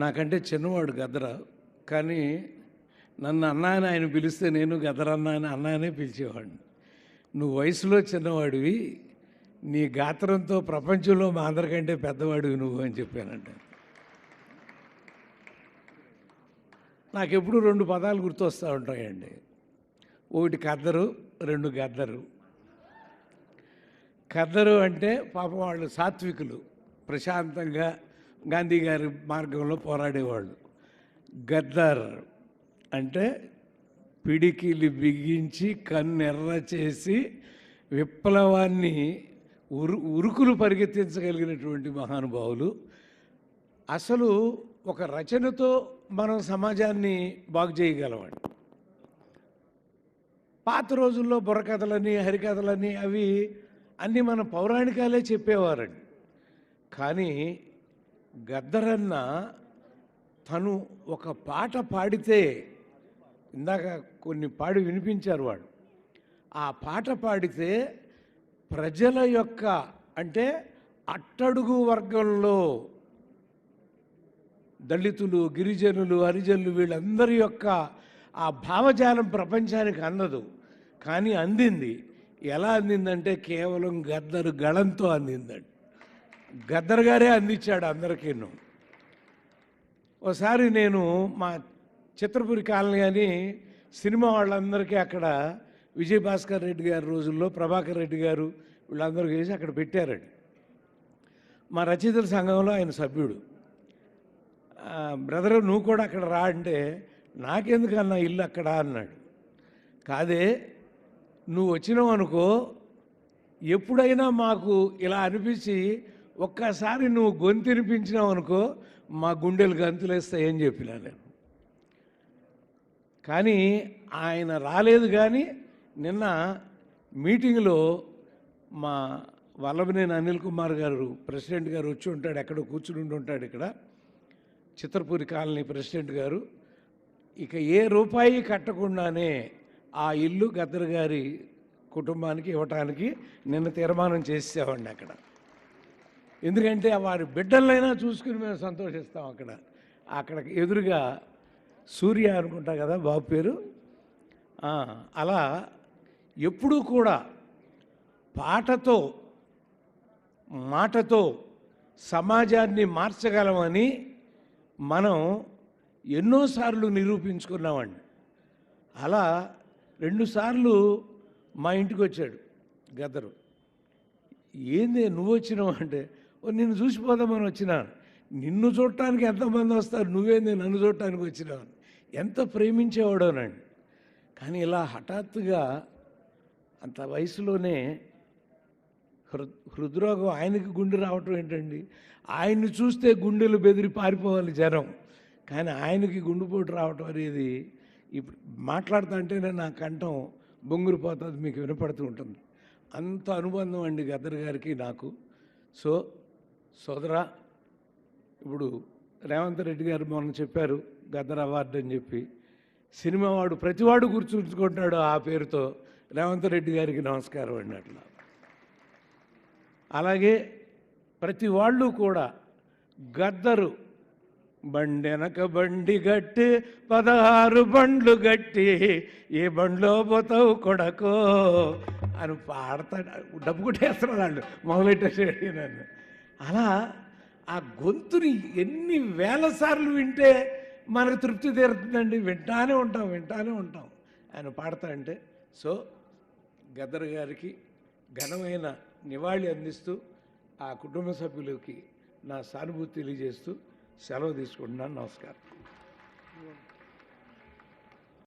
నాకంటే చిన్నవాడు గద్దర కానీ నన్ను అన్నాయని ఆయన పిలిస్తే నేను గద్దరన్నా అని అన్నాయనే పిలిచేవాడిని. నువ్వు వయసులో చిన్నవాడివి నీ గాత్రంతో ప్రపంచంలో మా అందరికంటే పెద్దవాడివి నువ్వు అని చెప్పానంట. నాకెప్పుడు రెండు పదాలు గుర్తొస్తూ ఉంటాయండి. ఒకటి కద్దరు రెండు గద్దరు. కద్దరు అంటే పాపం వాళ్ళు సాత్వికులు ప్రశాంతంగా గాంధీ గారి మార్గంలో పోరాడేవాళ్ళు. గద్దర్ అంటే పిడికిలి బిగించి కన్నెర్ర చేసి విప్లవాన్ని ఉరు ఉరుకులు పరిగెత్తించగలిగినటువంటి మహానుభావులు. అసలు ఒక రచనతో మనం సమాజాన్ని బాగు చేయగలమండి పాత రోజుల్లో బుర్రకథలని హరికథలని అవి అన్నీ మన పౌరాణికాలే చెప్పేవారండి. కానీ గద్దరన్న తను ఒక పాట పాడితే ఇందాక కొన్ని పాడి వినిపించారు వాడు ఆ పాట పాడితే ప్రజల యొక్క అంటే అట్టడుగు వర్గంలో దళితులు గిరిజనులు హరిజనులు వీళ్ళందరి యొక్క ఆ భావజాలం ప్రపంచానికి అందదు. కానీ అందింది. ఎలా అందిందంటే కేవలం గద్దరు గళంతో అందిందండి గద్దర్ గారే అందించాడు అందరికీను. ఒకసారి నేను మా చిత్రపురి కాలనీ అని సినిమా వాళ్ళందరికీ అక్కడ విజయభాస్కర్ రెడ్డి గారి రోజుల్లో ప్రభాకర్ రెడ్డి గారు వీళ్ళందరూ చేసి అక్కడ పెట్టారండి. మా రచయితల సంఘంలో ఆయన సభ్యుడు. బ్రదర్ నువ్వు కూడా అక్కడ రా అంటే నాకెందుకన్నా ఇల్లు అక్కడ అన్నాడు. కాదే నువ్వు వచ్చినావు అనుకో ఎప్పుడైనా మాకు ఇలా అనిపించి ఒక్కసారి నువ్వు గొంతినిపించినావు అనుకో మా గుండెలు గంతులేస్తాయని చెప్పినా నేను. కానీ ఆయన రాలేదు కానీ నిన్న మీటింగ్లో మా వల్లభనేని అనిల్ కుమార్ గారు ప్రెసిడెంట్ గారు వచ్చి ఉంటాడు ఎక్కడో కూర్చుని ఉంటాడు ఇక్కడ. చిత్రపూరి కాలనీ ప్రెసిడెంట్ గారు. ఇక ఏ రూపాయి కట్టకుండానే ఆ ఇల్లు గద్దర్ గారి కుటుంబానికి ఇవ్వటానికి నిన్న తీర్మానం చేసేవాడిని అక్కడ. ఎందుకంటే వారి బిడ్డలైనా చూసుకుని మేము సంతోషిస్తాం అక్కడ. అక్కడ ఎదురుగా సూర్య అనుకుంటా కదా బాబు పేరు? అలా ఎప్పుడూ కూడా పాటతో మాటతో సమాజాన్ని మార్చగలమని మనం ఎన్నోసార్లు నిరూపించుకున్నామండి. అలా రెండుసార్లు మా ఇంటికి వచ్చాడు గద్దరు ఏంది నువ్వు వచ్చినావు అంటే నిన్ను చూసిపోదామని వచ్చినాను నిన్ను చూడటానికి ఎంతమంది వస్తారు? నువ్వేంది నన్ను చూడటానికి వచ్చినావు ఎంత ప్రేమించేవాడోనండి కానీ ఇలా హఠాత్తుగా అంత వయసులోనే హృ హృద్రోగం ఆయనకి గుండె రావటం ఏంటండి? ఆయన్ని చూస్తే గుండెలు బెదిరి పారిపోవాలి జనం. కానీ ఆయనకి గుండెపోటు రావటం అనేది ఇప్పుడు మాట్లాడుతుంటేనే నా కంఠం బొంగురిపోతుంది మీకు వినపడుతూ ఉంటుంది. అంత అనుబంధం అండి గద్దర్ గారికి నాకు. సో సోదరా ఇప్పుడు రేవంత్ రెడ్డి గారు మొన్న చెప్పారు గద్దర్ అవార్డు అని చెప్పి. సినిమా వాడు ప్రతివాడు గుర్తుంచుకుంటున్నాడు ఆ పేరుతో. రేవంత్ రెడ్డి గారికి నమస్కారం అండి అట్లా. అలాగే ప్రతి వాళ్ళు కూడా గద్దరు బండెనక బండి గట్టి పదహారు బండ్లు గట్టి ఏ బండ్లో పోతావు కొడకో అని పాడతాడు. డబ్బు కొట్టేస్తున్నాడు వాళ్ళు మొదలెట్టేసాడు నన్ను. అలా ఆ గొంతుని ఎన్ని వేల సార్లు వింటే మనకు తృప్తి తీరుతుందండి. వింటానే ఉంటాం వింటానే ఉంటాం. ఆయన పాడతా అంటే సో గద్దర్ గారికి ఘనమైన నివాళి అందిస్తూ ఆ కుటుంబ సభ్యులకి నా సానుభూతి తెలియజేస్తూ సెలవు తీసుకుంటున్నాను. నమస్కారం.